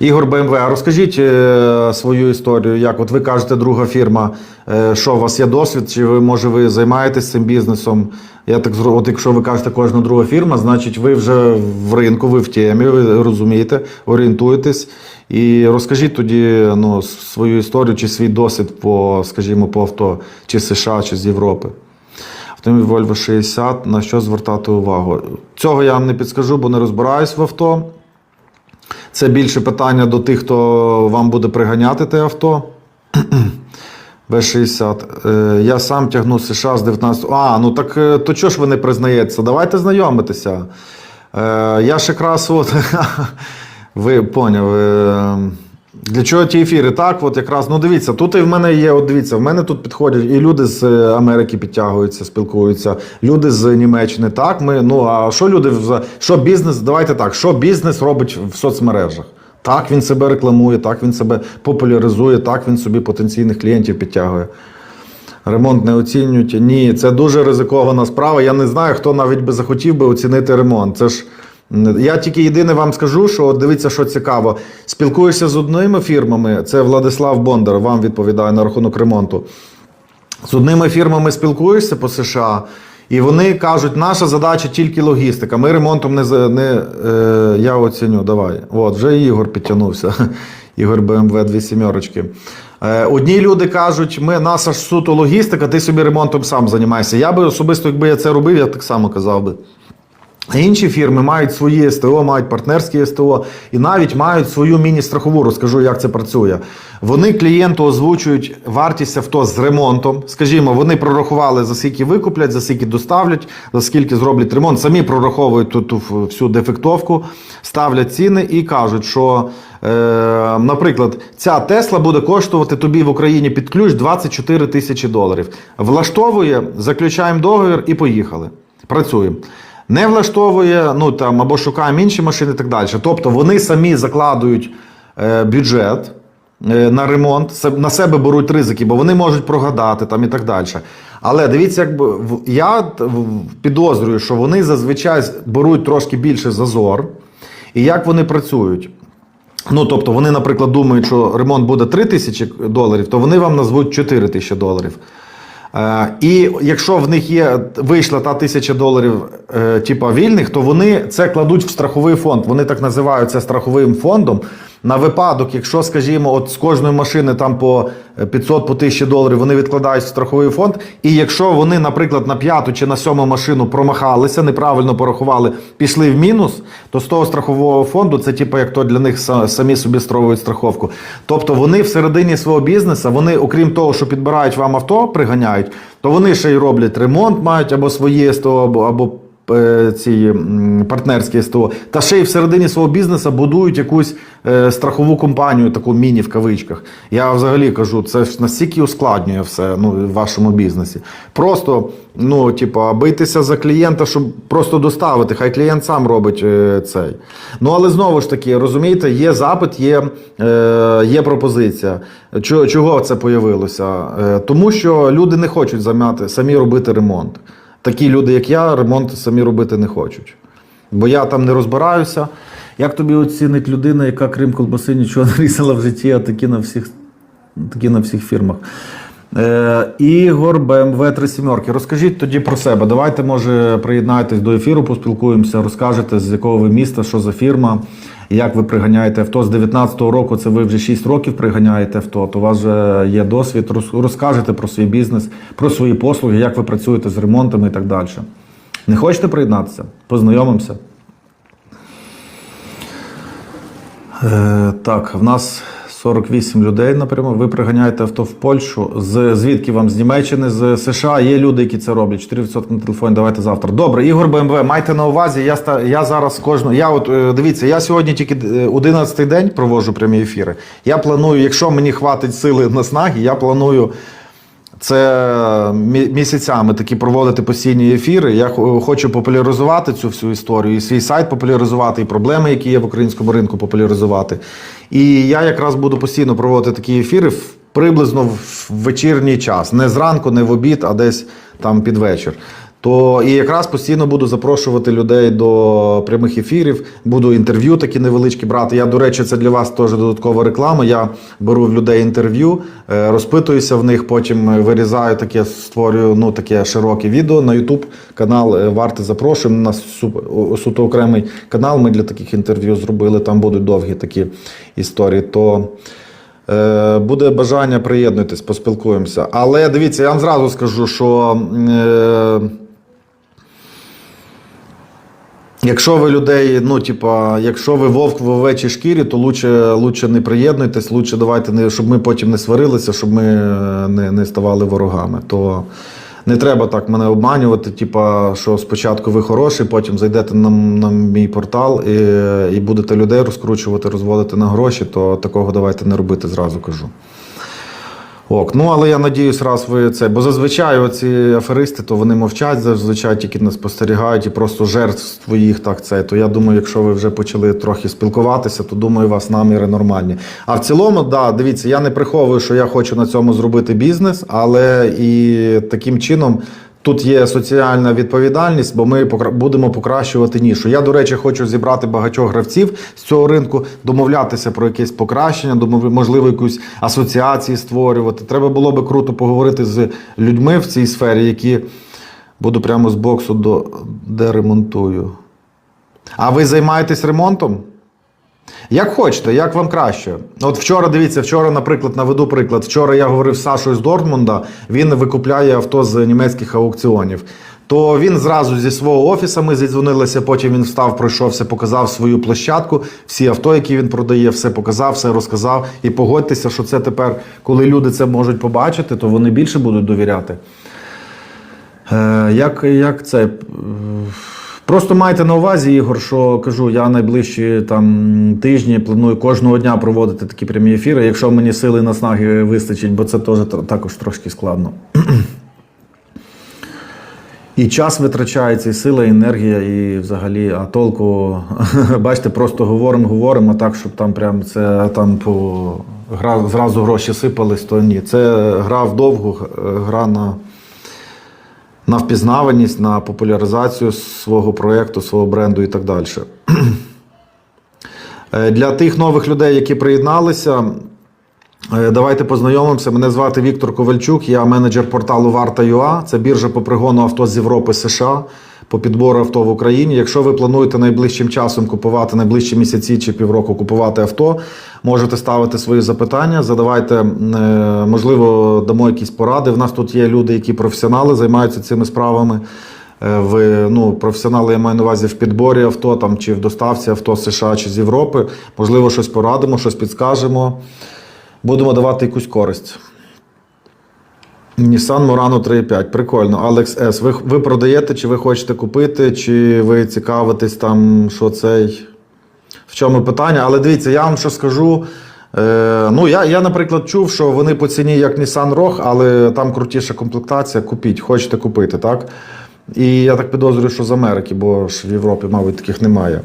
Ігор БМВ, а розкажіть е, свою історію. Як от ви кажете, друга фірма, е, що у вас є досвід, чи ви може ви займаєтесь цим бізнесом? Я так от якщо ви кажете кожна друга фірма, значить ви вже в ринку, ви в темі, ви розумієте, орієнтуєтесь. І розкажіть тоді ну, свою історію чи свій досвід по, скажімо, по авто, чи з США, чи з Європи. Автомобіль Volvo 60, на що звертати увагу? Цього я вам не підскажу, бо не розбираюсь в авто. Це більше питання до тих, хто вам буде приганяти те авто. В60. Е, Я сам тягну США з 19. А, ну так е, то чого ж ви не признаєтеся? Давайте знайомитися. Е, Я ще от. Ви поняв. Для чого ті ефіри? Так, от якраз, ну дивіться, тут і в мене є, от дивіться, в мене тут підходять і люди з е, Америки підтягуються, спілкуються, люди з Німеччини. Так, ми, ну а що люди що бізнес? Давайте так, що бізнес робить в соцмережах? Так, він себе рекламує, так він себе популяризує, так він собі потенційних клієнтів підтягує. Ремонт не оцінюють. Ні, це дуже ризикована справа. Я не знаю, хто навіть би захотів би оцінити ремонт. Це ж я тільки єдине вам скажу, що дивіться, що цікаво. Спілкуюся з одними фірмами. Це Владислав Бондар вам відповідає на рахунок ремонту. З одними фірмами спілкуєшся по США, і вони кажуть, наша задача тільки логістика. Ми ремонтом не, не е, я оціню. Давай. От, вже Ігор підтягнувся. Ігор БМВ дві сімерочки. Е, одні люди кажуть, ми наша ж суто логістика, ти собі ремонтом сам займайся. Я би особисто, якби я це робив, я так само казав би. Інші фірми мають свої СТО, мають партнерські СТО і навіть мають свою міні-страхову. Розкажу, як це працює. Вони клієнту озвучують вартість авто з ремонтом. Скажімо, вони прорахували за скільки викуплять, за скільки доставлять, за скільки зроблять ремонт. Самі прораховують тут ту всю дефектовку, ставлять ціни і кажуть, що, е, наприклад, ця Тесла буде коштувати тобі в Україні під ключ 24 тисячі доларів. Влаштовує, заключаємо договір і поїхали. Працюємо. Не влаштовує, ну там або шукаємо інші машини і так далі. Тобто вони самі закладують е, бюджет е, на ремонт, на себе беруть ризики, бо вони можуть прогадати там і так далі. Але дивіться, якби я підозрюю, що вони зазвичай беруть трошки більше зазор. І як вони працюють? Ну, тобто, вони, наприклад, думають, що ремонт буде 3 тисячі доларів, то вони вам назвуть 4 тисячі доларів. Е, і якщо в них є вийшла та тисяча доларів, е, типа вільних, то вони це кладуть в страховий фонд. Вони так називаються страховим фондом. На випадок, якщо, скажімо, от з кожної машини там по 500 по 1000 доларів вони відкладають в страховий фонд. І якщо вони, наприклад, на п'яту чи на сьому машину промахалися, неправильно порахували, пішли в мінус, то з того страхового фонду це типу як то для них самі собі строюють страховку. Тобто вони всередині свого бізнесу, вони, окрім того, що підбирають вам авто, приганяють, то вони ще й роблять ремонт, мають або свої СТО, або, або е, ці партнерські СТО, та ще й всередині свого бізнесу будують якусь е, страхову компанію, таку міні в кавичках. Я взагалі кажу, це ж настільки ускладнює все ну, в вашому бізнесі. Просто, ну, типу, бийтеся за клієнта, щоб просто доставити. Хай клієнт сам робить е, цей. Ну, але знову ж таки, розумієте, є запит, є, е, є пропозиція. Чого, це появилося? Е, тому що люди не хочуть займати, самі робити ремонт. Такі люди, як я, ремонт самі робити не хочуть. Бо я там не розбираюся. Як тобі оцінить людина, яка крім колбаси нічого не різала в житті, а такі на всіх, такі на всіх фірмах? Е, Ігор БМВ 3 сімерки. Розкажіть тоді про себе. Давайте, може, приєднайтесь до ефіру, поспілкуємося, розкажете, з якого ви міста, що за фірма, як ви приганяєте авто. З 19-го року це ви вже 6 років приганяєте авто, то у вас вже є досвід. Розкажете про свій бізнес, про свої послуги, як ви працюєте з ремонтами і так далі. Не хочете приєднатися? Познайомимося. Е, так, в нас 48 людей напряму. Ви приганяєте авто в Польщу. З, звідки вам? З Німеччини, з США. Є люди, які це роблять. 4% на телефоні. Давайте завтра. Добре, Ігор БМВ, майте на увазі. Я, ста- я зараз кожну. Я от е, дивіться, я сьогодні тільки 11-й день проводжу прямі ефіри. Я планую, якщо мені хватить сили наснаги, я планую. Це місяцями такі проводити постійні ефіри. Я хочу популяризувати цю всю історію, і свій сайт популяризувати, і проблеми, які є в українському ринку, популяризувати. І я якраз буду постійно проводити такі ефіри в- приблизно в вечірній час. Не зранку, не в обід, а десь там під вечір. То і якраз постійно буду запрошувати людей до прямих ефірів, буду інтерв'ю такі невеличкі брати. Я, до речі, це для вас теж додаткова реклама. Я беру в людей інтерв'ю, е, розпитуюся в них, потім е, вирізаю таке, створюю ну, таке широке відео на YouTube канал. е, Варти запрошуємо. У нас су- суто окремий канал. Ми для таких інтерв'ю зробили. Там будуть довгі такі історії. То Буде бажання, приєднуйтесь, поспілкуємося. Але дивіться, я вам зразу скажу, що е, якщо ви людей, ну, типа, якщо ви вовк в овечій шкірі, то лучше, лучше не приєднуйтесь, лучше давайте, не, щоб ми потім не сварилися, щоб ми е, не, не ставали ворогами. То не треба так мене обманювати, типа, що спочатку ви хороший, потім зайдете на, на мій портал і, і будете людей розкручувати, розводити на гроші, то такого давайте не робити, зразу кажу. Ок, ну але я надіюсь, раз ви це. Бо зазвичай оці аферисти, то вони мовчать, зазвичай тільки не спостерігають і просто жертв своїх так це. То я думаю, якщо ви вже почали трохи спілкуватися, то думаю, у вас наміри нормальні. А в цілому, да, дивіться, я не приховую, що я хочу на цьому зробити бізнес, але і таким чином. Тут є соціальна відповідальність, бо ми будемо покращувати нішу. Я, до речі, хочу зібрати багатьох гравців з цього ринку, домовлятися про якесь покращення, можливо, якусь асоціації створювати. Треба було би круто поговорити з людьми в цій сфері, які буду прямо з боксу до де ремонтую. А ви займаєтесь ремонтом? Як хочете, як вам краще. От вчора, дивіться, вчора, наприклад, наведу приклад. Вчора я говорив з Сашою з Дортмунда, він викупляє авто з німецьких аукціонів. То він зразу зі свого офісу ми зідзвонилися, потім він встав, пройшовся, показав свою площадку, всі авто, які він продає, все показав, все розказав. І погодьтеся, що це тепер, коли люди це можуть побачити, то вони більше будуть довіряти. Е, як, як це? Просто майте на увазі, Ігор, що кажу, я найближчі там тижні планую кожного дня проводити такі прямі ефіри, якщо мені сили наснаги вистачить, бо це теж також трошки складно. І час витрачається, і сила, і енергія, і взагалі, а толку, бачите, просто говоримо, говоримо, а так, щоб там прям це там по гра зразу гроші сипались, то ні. Це гра вдовгу, гра на на впізнаваність, на популяризацію свого проєкту, свого бренду і так далі. Е, Для тих нових людей, які приєдналися, е, давайте познайомимося. Мене звати Віктор Ковальчук, я менеджер порталу Варта.ua. Це біржа по пригону авто з Європи США по підбору авто в Україні. Якщо ви плануєте найближчим часом купувати, найближчі місяці чи півроку купувати авто, можете ставити свої запитання, задавайте, е, можливо, дамо якісь поради. В нас тут є люди, які професіонали, займаються цими справами. Е, Ви ну, професіонали, я маю на увазі в підборі авто там, чи в доставці авто з США чи з Європи. Можливо, щось порадимо, щось підскажемо. Будемо давати якусь користь. Nissan Murano 3.5. Прикольно. Алекс С. Ви, ви продаєте, чи ви хочете купити, чи ви цікавитесь там, що цей. В чому питання? Але дивіться, я вам що скажу. Е, ну, я, я, наприклад, чув, що вони по ціні як Nissan Rogue, але там крутіша комплектація. Купіть, хочете купити, так? І я так підозрюю, що з Америки, бо ж в Європі, мабуть, таких немає.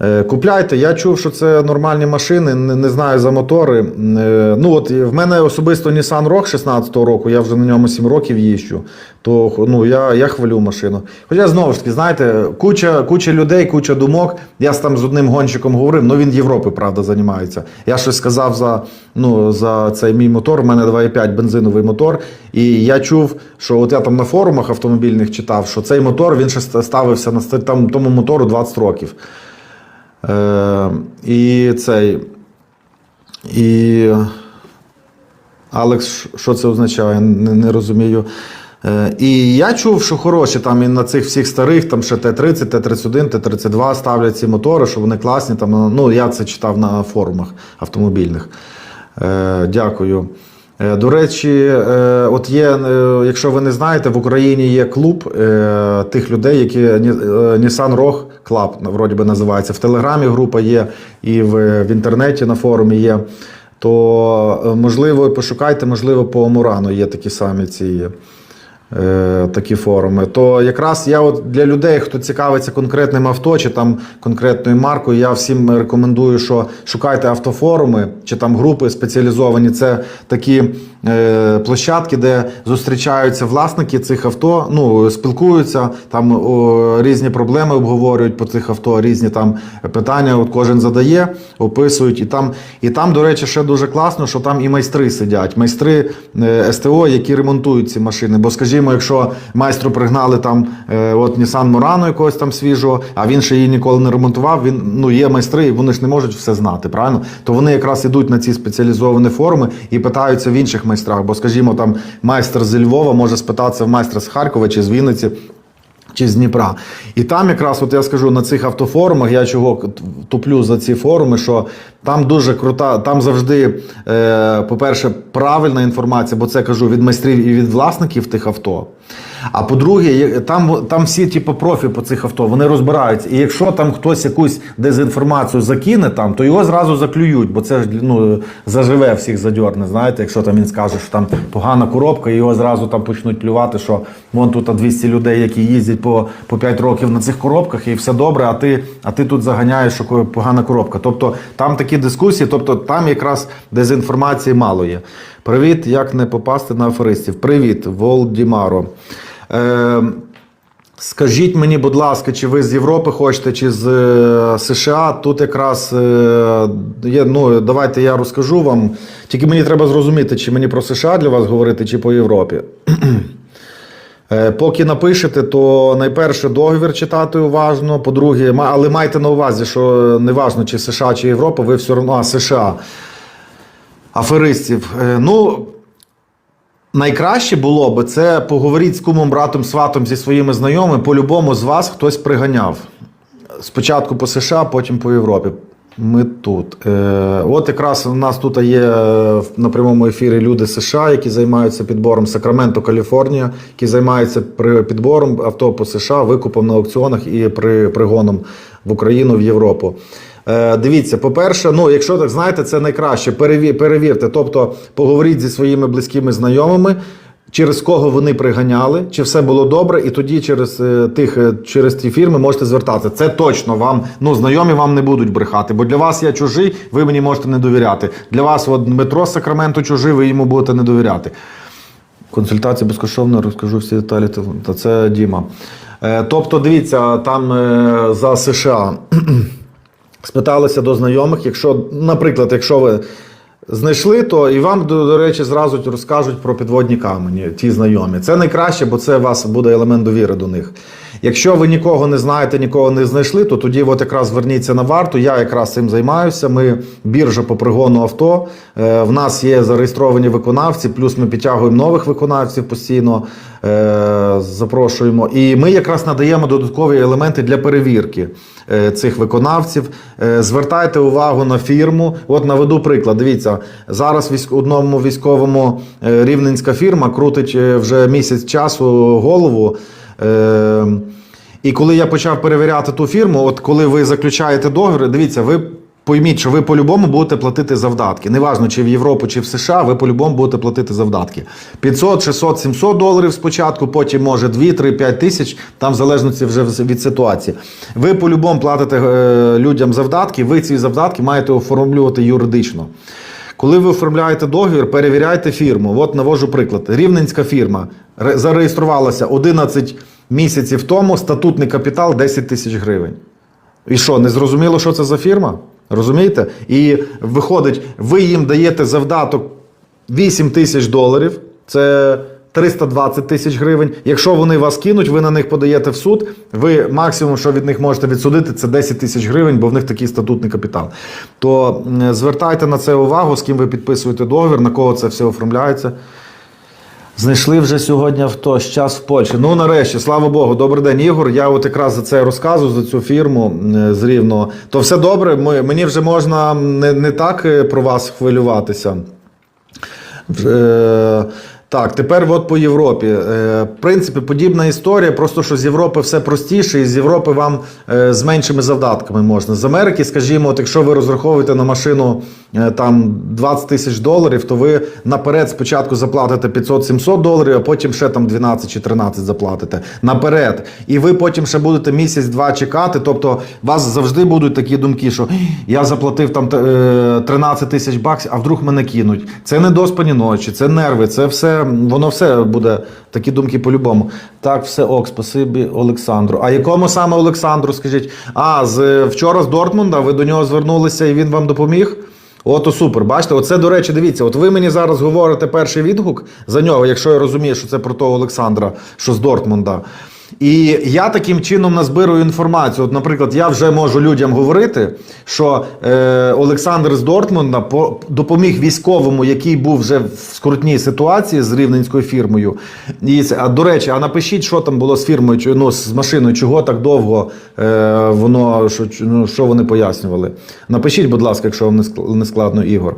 Е, Купляйте, я чув, що це нормальні машини, не, не знаю за мотори. Е, Ну от в мене особисто Nissan Rogue 16-го року, я вже на ньому 7 років їжджу. То ну, я, я хвалю машину. Хоча знову ж таки, знаєте, куча, куча людей, куча думок. Я там з одним гонщиком говорив, ну він Європи, правда, займається. Я щось сказав за, ну, за цей мій мотор. У мене 2,5 бензиновий мотор. І я чув, що от я там на форумах автомобільних читав, що цей мотор він ще ставився на там, тому мотору 20 років. Е, і цей. І. Алекс, що це означає? Не, не розумію. Е, і я чув, що хороші там і на цих всіх старих, там ще Т-30, Т-31, Т-32 ставлять ці мотори, що вони класні. Там, ну, я це читав на форумах автомобільних. Е, дякую. Е, До речі, е, от є, е, якщо ви не знаєте, в Україні є клуб тих людей, які Nissan Rogue Club, вроді би називається. В Телеграмі група є, і в, інтернеті на форумі є. То, можливо, пошукайте, можливо, по Мурану є такі самі ці е, такі форуми. То якраз я от для людей, хто цікавиться конкретним авто чи там конкретною маркою, я всім рекомендую, що шукайте автофоруми чи там групи спеціалізовані. Це такі е, площадки, де зустрічаються власники цих авто, ну спілкуються, там о, різні проблеми обговорюють по цих авто, різні там питання. От кожен задає, описують, і там, і там, до речі, ще дуже класно, що там і майстри сидять, майстри е, СТО, які ремонтують ці машини. Бо, скажімо, якщо майстру пригнали там е, от Nissan Murano якогось там свіжого, а він ще її ніколи не ремонтував. Він ну є майстри, і вони ж не можуть все знати, правильно? То вони якраз ідуть на ці спеціалізовані форуми і питаються в інших майстрах. Бо, скажімо, там майстер зі Львова може спитатися в майстра з Харкова чи з Вінниці. Чи з Дніпра. І там якраз, от я скажу, на цих автофорумах, я чого туплю за ці форуми, що там дуже крута, там завжди, е, по-перше, правильна інформація, бо це кажу від майстрів і від власників тих авто. А по-друге, там, там всі типу, профі по цих авто, вони розбираються. І якщо там хтось якусь дезінформацію закине, там, то його зразу заклюють, бо це ж ну, заживе всіх задьорне. Знаєте, якщо там він скаже, що там погана коробка, його зразу там почнуть плювати, що вон тут 200 людей, які їздять по, по 5 років на цих коробках, і все добре, а ти, а ти тут заганяєш, що погана коробка. Тобто там такі дискусії, тобто там якраз дезінформації мало є. Привіт, як не попасти на аферистів. Привіт, Волдімаро. Е, Скажіть мені, будь ласка, чи ви з Європи хочете, чи з е, США? Тут якраз е, ну, давайте я розкажу вам. Тільки мені треба зрозуміти, чи мені про США для вас говорити, чи по Європі. Е, Поки напишете, то найперше договір читати уважно. По-друге, але майте на увазі, що не важно, чи США, чи Європа, ви все одно США. Аферистів. Е, Ну, Найкраще було би це поговоріть з кумом, братом, сватом зі своїми знайомими. По-любому з вас хтось приганяв. Спочатку по США, потім по Європі. Ми тут. Е, от якраз у нас тут є е, на прямому ефірі люди США, які займаються підбором Сакраменто, Каліфорнія, які займаються підбором авто по США, викупом на аукціонах і при пригоном в Україну в Європу. Е, дивіться, по-перше, ну якщо так знаєте, це найкраще. Переві- перевірте. Тобто поговоріть зі своїми близькими знайомими, через кого вони приганяли, чи все було добре, і тоді через е, тих е, через ті фірми можете звертатися. Це точно вам ну знайомі вам не будуть брехати, бо для вас я чужий, ви мені можете не довіряти. Для вас от Дмитро з Сакраменто чужий, ви йому будете не довіряти. Консультація безкоштовна, розкажу всі деталі. Та це Діма. Тобто, дивіться, там за США спиталися до знайомих. Якщо, наприклад, якщо ви знайшли, то і вам, до, до речі, зразу розкажуть про підводні камені, ті знайомі. Це найкраще, бо це у вас буде елемент довіри до них. Якщо ви нікого не знаєте, нікого не знайшли, то тоді от якраз зверніться на варту. Я якраз цим займаюся. Ми біржа по пригону авто. Е, В нас є зареєстровані виконавці, плюс ми підтягуємо нових виконавців постійно. Е, Запрошуємо. І ми якраз надаємо додаткові елементи для перевірки е, цих виконавців. Е, Звертайте увагу на фірму. От наведу приклад. Дивіться, зараз військ... одному військовому рівненська фірма крутить вже місяць часу голову. І коли я почав перевіряти ту фірму, от коли ви заключаєте договір, дивіться, ви. Пойміть, що ви по-любому будете платити завдатки. Неважно, чи в Європу, чи в США, ви по-любому будете платити завдатки. 500, 600, 700 доларів спочатку, потім може 2, 3, 5 тисяч, там в залежності вже від ситуації. Ви по-любому платите е, людям завдатки, ви ці завдатки маєте оформлювати юридично. Коли ви оформляєте договір, перевіряйте фірму. От навожу приклад. Рівненська фірма зареєструвалася 11 місяців тому, статутний капітал 10 тисяч гривень. І що, не зрозуміло, що це за фірма? Розумієте? І виходить, ви їм даєте завдаток 8 тисяч доларів, це 320 тисяч гривень. Якщо вони вас кинуть, ви на них подаєте в суд. Ви максимум, що від них можете відсудити, це 10 тисяч гривень, бо в них такий статутний капітал. То звертайте на це увагу, з ким ви підписуєте договір, на кого це все оформляється. Знайшли вже сьогодні авто, час в Польщі. Ну, нарешті, слава Богу, добрий день, Ігор. Я от якраз за це розказую, за цю фірму з Рівного. То все добре, ми, мені вже можна не, не так е, про вас хвилюватися. Е, Так, тепер от по Європі. Е, В принципі, подібна історія, просто що з Європи все простіше, і з Європи вам е, з меншими завдатками можна. З Америки, скажімо, от якщо ви розраховуєте на машину е, там 20 тисяч доларів, то ви наперед спочатку заплатите 500-700 доларів, а потім ще там 12 чи 13 заплатите наперед. І ви потім ще будете місяць-два чекати. Тобто, у вас завжди будуть такі думки, що я заплатив там е, 13 тисяч баксів, а вдруг мене кинуть. Це не доспані ночі, це нерви, це все, воно все буде такі думки по-любому. Так, все ок, спасибі Олександру. А якому саме Олександру, скажіть? А, з вчора з Дортмунда ви до нього звернулися і він вам допоміг? Ото супер. Бачите, оце, до речі, дивіться, от ви мені зараз говорите перший відгук за нього, якщо я розумію, що це про того Олександра, що з Дортмунда. І я таким чином назбирую інформацію. От, наприклад, я вже можу людям говорити, що е, Олександр з Дортмунда по, допоміг військовому, який був вже в скрутній ситуації з рівненською фірмою. І, а до речі, а напишіть, що там було з фірмою, чи, ну, з машиною, чого так довго е, воно, що, ну, що вони пояснювали. Напишіть, будь ласка, якщо вам не складно, Ігор.